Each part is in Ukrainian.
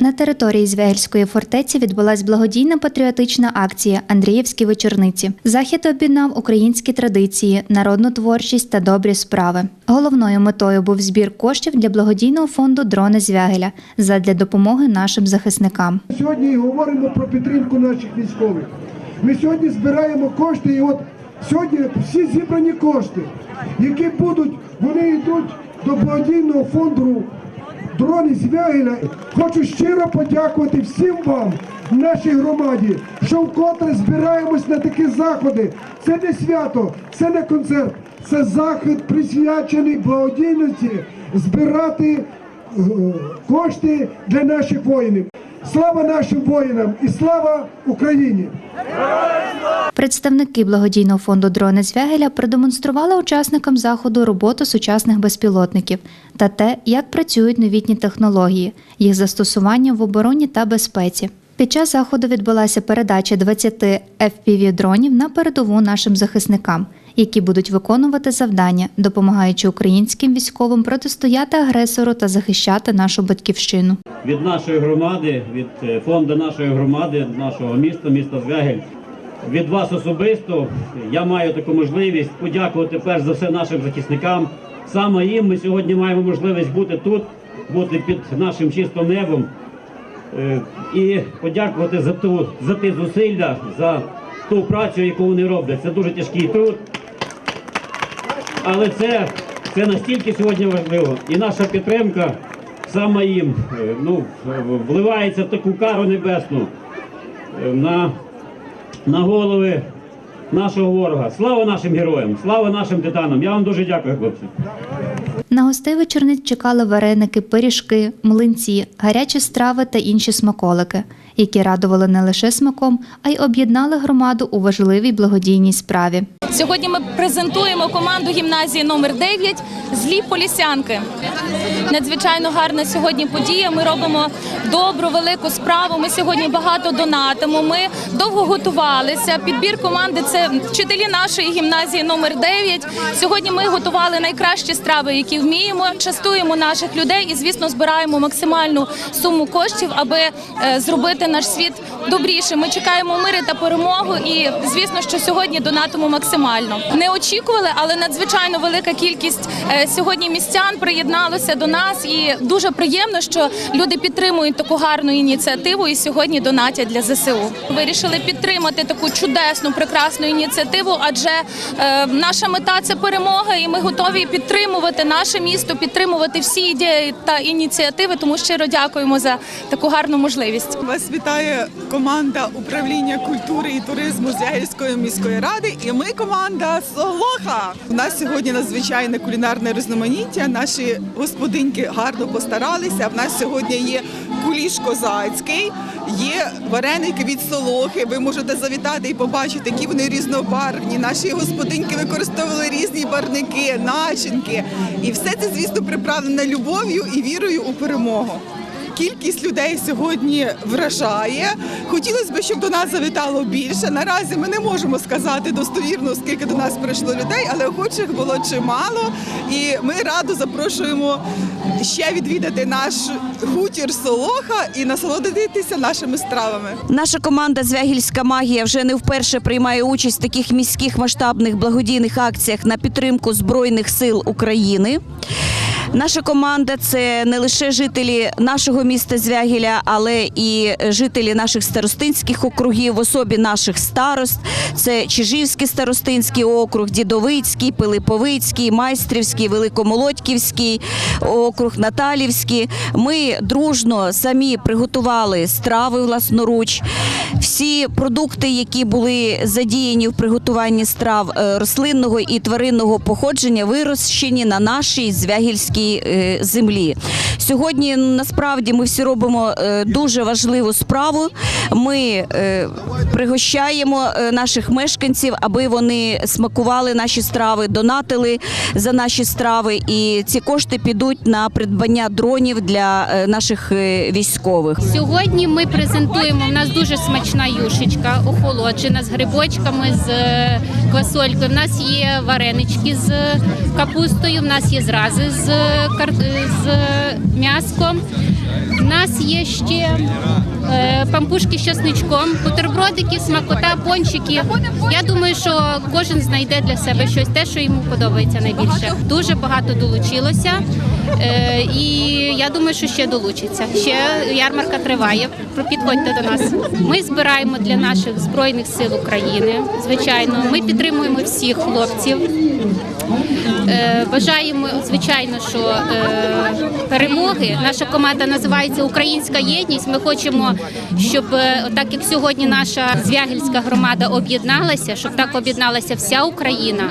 На території Звягельської фортеці відбулась благодійна патріотична акція Андріївські вечорниці. Захід об'єднав українські традиції, народну творчість та добрі справи. Головною метою був збір коштів для благодійного фонду Дрони Звягеля задля допомоги нашим захисникам. Сьогодні говоримо про підтримку наших військових. Ми сьогодні збираємо кошти, і от сьогодні всі зібрані кошти, які будуть, вони йдуть до благодійного фонду дрони Звягеля. Хочу щиро подякувати всім вам, нашій громаді, що вкотре збираємось на такі заходи. Це не свято, це не концерт, це захід присвячений благодійності збирати е, кошти для наших воїнів. Слава нашим воїнам і слава Україні! Представники благодійного фонду Дрони Звягеля продемонстрували учасникам заходу роботу сучасних безпілотників та те, як працюють новітні технології, їх застосування в обороні та безпеці. Під час заходу відбулася передача 20 fpv дронів на передову нашим захисникам, які будуть виконувати завдання, допомагаючи українським військовим протистояти агресору та захищати нашу батьківщину. від нашої громади, від е, фонду нашої громади, нашого міста, міста Звягель. Від вас особисто я маю таку можливість подякувати перш за все нашим захисникам. Саме їм ми сьогодні маємо можливість бути тут, бути під нашим чистим небом е, і подякувати за ту за ті зусилля, за ту працю, яку вони роблять. Це дуже тяжкий труд. Але це, це настільки сьогодні важливо. І наша підтримка саме їм е, ну, вливається в таку кару небесну е, на, на голови нашого ворога. Слава нашим героям, слава нашим титанам. Я вам дуже дякую, хлопці. На гостей вечорниць чекали вареники, пиріжки, млинці, гарячі страви та інші смаколики, які радували не лише смаком, а й об'єднали громаду у важливій благодійній справі. Сьогодні ми презентуємо команду гімназії номер 9 Злі полісянки. Надзвичайно гарна сьогодні подія. Ми робимо добру велику справу. Ми сьогодні багато донатимо. Ми довго готувалися. Підбір команди це вчителі нашої гімназії номер 9 Сьогодні ми готували найкращі страви, які вміємо. Частуємо наших людей і, звісно, збираємо максимальну суму коштів, аби е, наш світ добрішим. Ми чекаємо мири та перемогу. І звісно, що сьогодні донатимо максимально. Не очікували, але надзвичайно велика кількість е, сьогодні містян приєдналося до нас, і дуже приємно, що люди підтримують таку гарну ініціативу і сьогодні донатять для ЗСУ. Вирішили підтримати таку чудесну, прекрасну ініціативу, адже е, наша мета це перемога, і ми готові підтримувати наше місто, підтримувати всі ідеї та ініціативи. Тому щиро дякуємо за таку гарну можливість. Вітає команда управління культури і туризму Звягільської міської ради. І ми команда Солоха. У нас сьогодні надзвичайне кулінарне різноманіття. Наші господинки гарно постаралися. В нас сьогодні є куліш козацький, є вареники від солохи. Ви можете завітати і побачити, які вони різнобарвні. Наші господинки використовували різні барники, начинки. І все це, звісно, приправлено любов'ю і вірою у перемогу. Кількість людей сьогодні вражає. Хотілося б, щоб до нас завітало більше. Наразі ми не можемо сказати достовірно, скільки до нас прийшло людей, але охочих було чимало. І ми радо запрошуємо ще відвідати наш хутір Солоха і насолодитися нашими стравами. Наша команда Звягільська магія вже не вперше приймає участь в таких міських масштабних благодійних акціях на підтримку Збройних сил України. Наша команда це не лише жителі нашого міста Звягіля, але і жителі наших старостинських округів в особі наших старост. Це Чижівський старостинський округ, Дідовицький, Пилиповицький, Майстрівський, Великомолодьківський округ, Наталівський. Ми дружно самі приготували страви власноруч. Всі продукти, які були задіяні в приготуванні страв е, рослинного і тваринного походження, вирощені на нашій звягільській е, землі. Сьогодні насправді ми всі робимо е, дуже важливу справу. Ми е, пригощаємо наших мешканців, аби вони смакували наші страви, донатили за наші страви, і ці кошти підуть на придбання дронів для наших військових. Сьогодні ми презентуємо. У нас дуже смачна юшечка, охолоджена з грибочками, з квасолькою. У нас є варенички з капустою. У нас є зрази з. З м'яском. нас є ще е, пампушки з часничком, бутербродики, смакота, пончики. Я думаю, що кожен знайде для себе щось, те, що йому подобається найбільше. Дуже багато долучилося, е, і я думаю, що ще долучиться. Ще ярмарка триває. Підходьте до нас. Ми збираємо для наших збройних сил України. Звичайно, ми підтримуємо всіх хлопців. Е, Бажаємо, звичайно, що е, перемоги. Наша команда називається Українська єдність. Ми хочемо, щоб е, так як сьогодні наша звягільська громада об'єдналася, щоб так об'єдналася вся Україна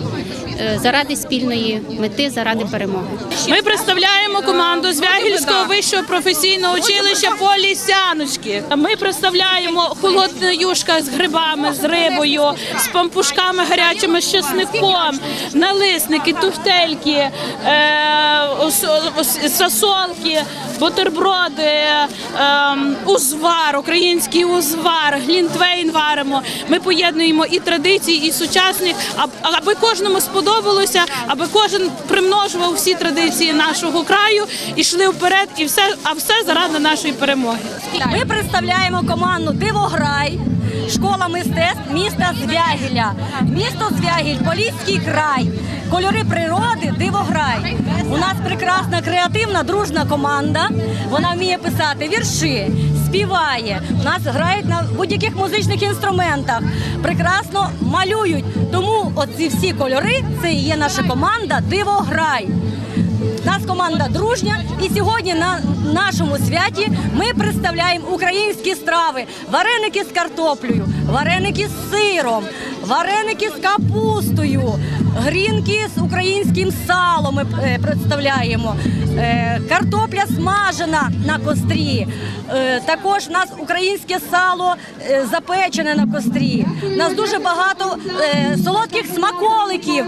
заради спільної мети, заради перемоги. Ми представляємо команду Звягільського вищого професійного училища Полісяночки. Ми представляємо холодна юшка з грибами, з рибою, з пампушками гарячими, з чесником, налисники, туфтельки, е, ос- ос- сосолки, бутерброди, е, узвар, український узвар, глінтвейн варимо. Ми поєднуємо і традиції, і сучасних, аб- аби кожному сподобалося, аби кожен примножував всі традиції нашого краю, і йшли вперед, і все, а все заради нашої перемоги. Ми представляємо команду Дивограй, школа мистецтв міста Звягіля. Місто Звягіль, Поліський край. Кольори природи, дивограй. У нас прекрасна креативна дружна команда. Вона вміє писати вірші, співає. У нас грають на будь-яких музичних інструментах. Прекрасно малюють. Тому оці всі кольори це і є наша команда Дивограй. Нас команда дружня, і сьогодні на нашому святі ми представляємо українські страви: вареники з картоплею, вареники з сиром, вареники з капустою, грінки з українським салом. Ми е, представляємо. е, Картопля смажена на кострі. Е, Також у нас українське сало запечене на кострі. У нас дуже багато солодких смаколиків.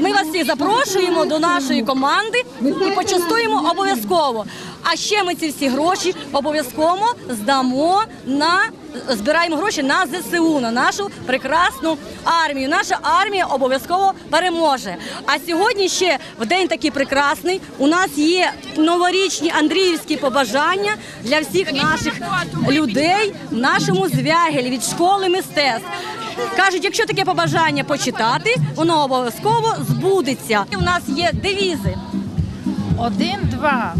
Ми вас всіх запрошуємо до нашої команди і почастуємо обов'язково. А ще ми ці всі гроші обов'язково здамо на збираємо гроші на ЗСУ, на нашу прекрасну армію. Наша армія обов'язково переможе. А сьогодні ще в день такий прекрасний. У нас є новорічні Андріївські побажання для всіх наших людей в нашому звягелі від школи мистецтв. Кажуть, якщо таке побажання почитати, воно обов'язково збудеться. У нас є девізи. Один, два.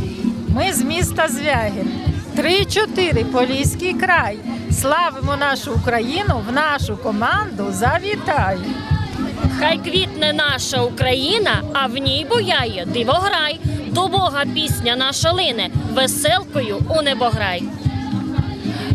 Ми з міста Звягин, Три, чотири. Поліський край. Славимо нашу Україну в нашу команду. завітай! Хай квітне наша Україна, а в ній буяє дивограй. До Бога пісня наша лине, веселкою у небограй.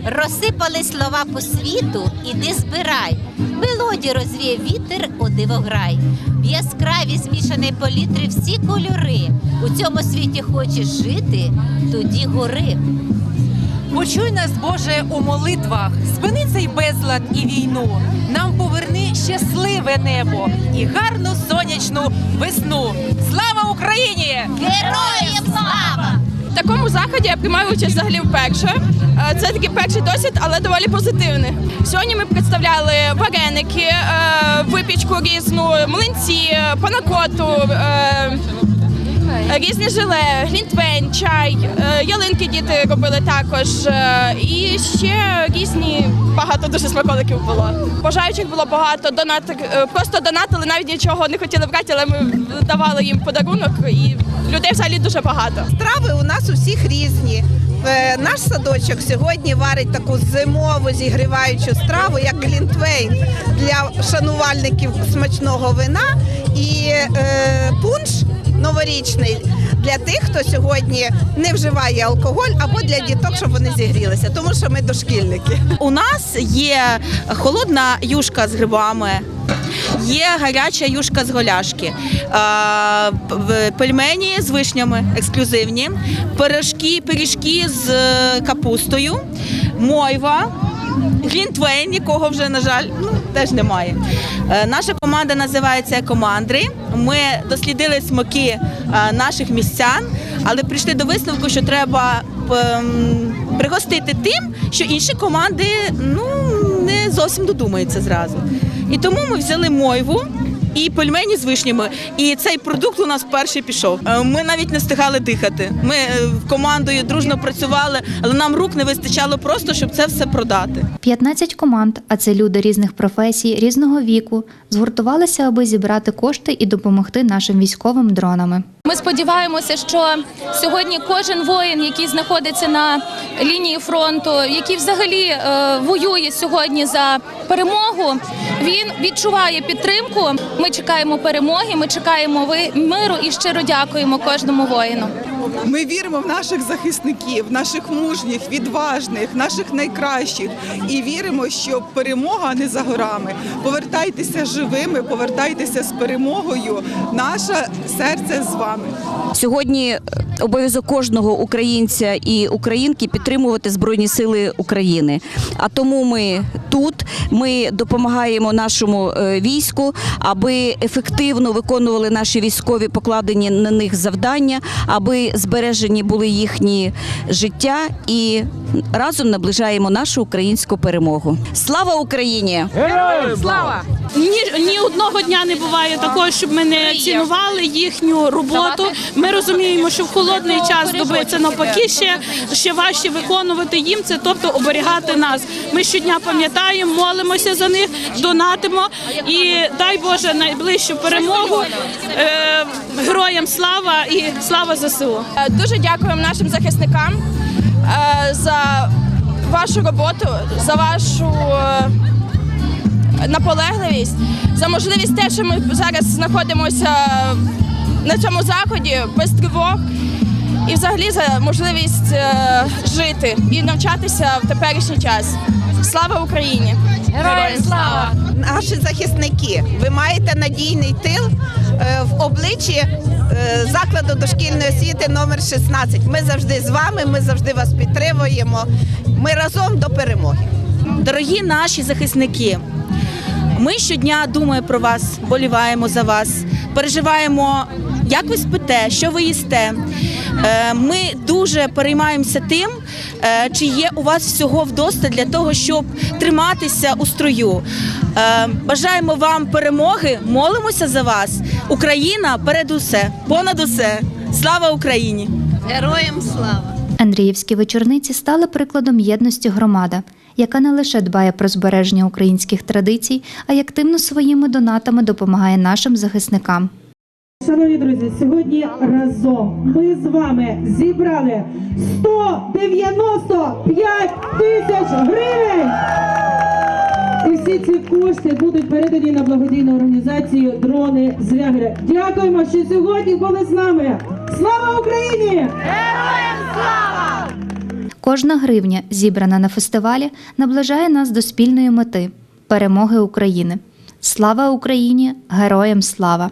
Розсипали слова по світу, іди збирай. Мелодію розвіє вітер у дивограй. В яскраві змішані палітри всі кольори. У цьому світі хочеш жити, тоді гори. Почуй нас, Боже, у молитвах, спини цей безлад і війну. Нам поверни щасливе небо і гарну сонячну весну. Слава Україні! Героям слава! В такому заході я приймаю участь взагалі вперше. Е, Це такий перший досвід, але доволі позитивний. Сьогодні ми представляли вареники, е, випічку різну, млинці, панакоту. Е, Різні желе, глінтвейн, чай, е, ялинки діти робили також. е, І ще різні багато дуже смаколиків було. Бажаючих було багато. Донат просто донатили, навіть нічого не хотіли брати, але ми давали їм подарунок, і людей взагалі дуже багато. Страви у нас у всіх різні. Наш садочок сьогодні варить таку зимову зігріваючу страву, як глінтвейн для шанувальників смачного вина і е, пунш новорічний для тих, хто сьогодні не вживає алкоголь, або для діток, щоб вони зігрілися, тому що ми дошкільники. У нас є холодна юшка з грибами. Є гаряча юшка з голяшки, пельмені з вишнями ексклюзивні, пирожки, пиріжки з е, капустою, мойва, глінтвейн, нікого вже, на жаль, ну, теж немає. Е, Наша команда називається Екомандри. Ми дослідили смаки е, наших містян, але прийшли до висновку, що треба пригостити тим, що інші команди ну, не зовсім додумаються зразу. І тому ми взяли мойву, і пельмені з вишнями. І цей продукт у нас перший пішов. Е, Ми навіть не встигали дихати. Ми е, командою дружно працювали, але нам рук не вистачало просто, щоб це все продати. 15 команд, а це люди різних професій, різного віку, згуртувалися, аби зібрати кошти і допомогти нашим військовим дронами. Ми сподіваємося, що сьогодні кожен воїн, який знаходиться на лінії фронту, який взагалі е, воює сьогодні за перемогу, він відчуває підтримку. Ми чекаємо перемоги, ми чекаємо миру і щиро дякуємо кожному воїну. Ми віримо в наших захисників, наших мужніх, відважних, наших найкращих, і віримо, що перемога не за горами. Повертайтеся живими, повертайтеся з перемогою. Наше серце з вами. Сьогодні е, обов'язок кожного українця і українки підтримувати Збройні Сили України. А тому ми тут ми допомагаємо нашому е, війську, аби ефективно виконували наші військові покладені на них завдання, аби збережені були їхні життя і разом наближаємо нашу українську перемогу. Слава Україні! Ні, ні одного дня не буває такого, щоб ми не цінували їхню роботу. Ми розуміємо, що в холодний час доби це навпаки ще, ще важче виконувати їм це, тобто оберігати нас. Ми щодня пам'ятаємо, молимося за них, донатимо і дай Боже найближчу перемогу. Е, героям слава і слава ЗСУ. Дуже дякуємо нашим захисникам е, за вашу роботу, за вашу е, наполегливість, за можливість те, що ми зараз знаходимося на цьому заході без тривог, і взагалі за можливість е, жити і навчатися в теперішній час. Слава Україні! Героям слава! Наші захисники, ви маєте надійний тил е, в обличчі е, закладу дошкільної освіти номер 16. Ми завжди з вами, ми завжди вас підтримуємо. Ми разом до перемоги. Дорогі наші захисники, ми щодня думаємо про вас, боліваємо за вас, переживаємо, як ви спите, що ви їсте. Е, Ми дуже переймаємося тим, е, чи є у вас всього вдосталь для того, щоб триматися у строю. Е, Бажаємо вам перемоги, молимося за вас. Україна перед усе, понад усе. Слава Україні! Героям слава! Андріївські вечорниці стали прикладом єдності громада, яка не лише дбає про збереження українських традицій, а й активно своїми донатами допомагає нашим захисникам. Шановні друзі, сьогодні разом ми з вами зібрали 195 тисяч гривень. Всі ці кошти будуть передані на благодійну організацію Дрони Звягеля. Дякуємо, що сьогодні були з нами. Слава Україні! Героям слава! Кожна гривня, зібрана на фестивалі, наближає нас до спільної мети перемоги України. Слава Україні! Героям слава!